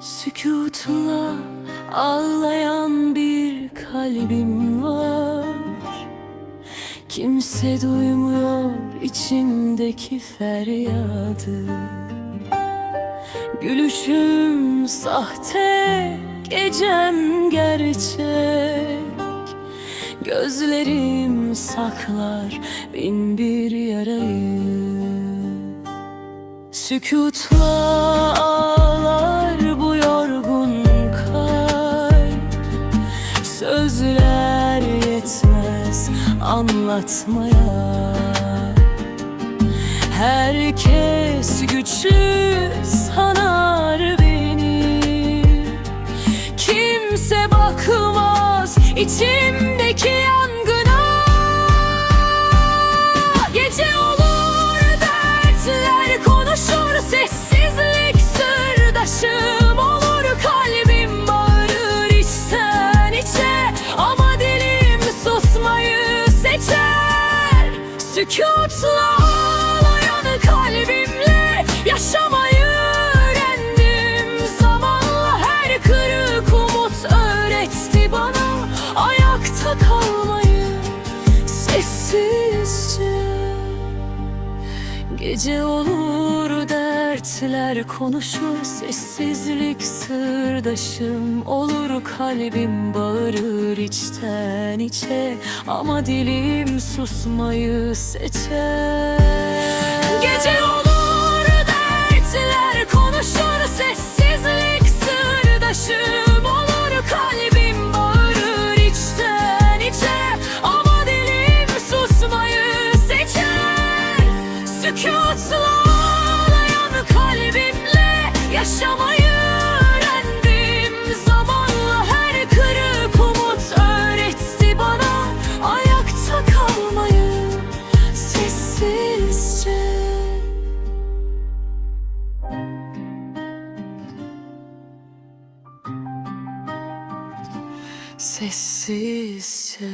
Sükutla ağlayan bir kalbim var. Kimse duymuyor içimdeki feryadı. Gülüşüm sahte, gecem gerçek. Gözlerim saklar bin bir yarayı. Sükutla ağlar anlatmaya. Herkes güçlü sanar beni. Kimse bakmaz içimdeki yangına Sükutla ağlayan kalbimle yaşamayı öğrendim. Zamanla her kırık umut öğretti bana ayakta kalmayı. Sessizce Gece olur dertler konuşur Sessizlik sırdaşım olur Kalbim bağırır içten içe. Ama dilim susmayı seçer. Gece olur dertler konuşur Sessizlik sırdaşım olur yaşamayı öğrendim. Zamanla her kırık umut öğretti bana Ayakta kalmayı sessizce. Sessizce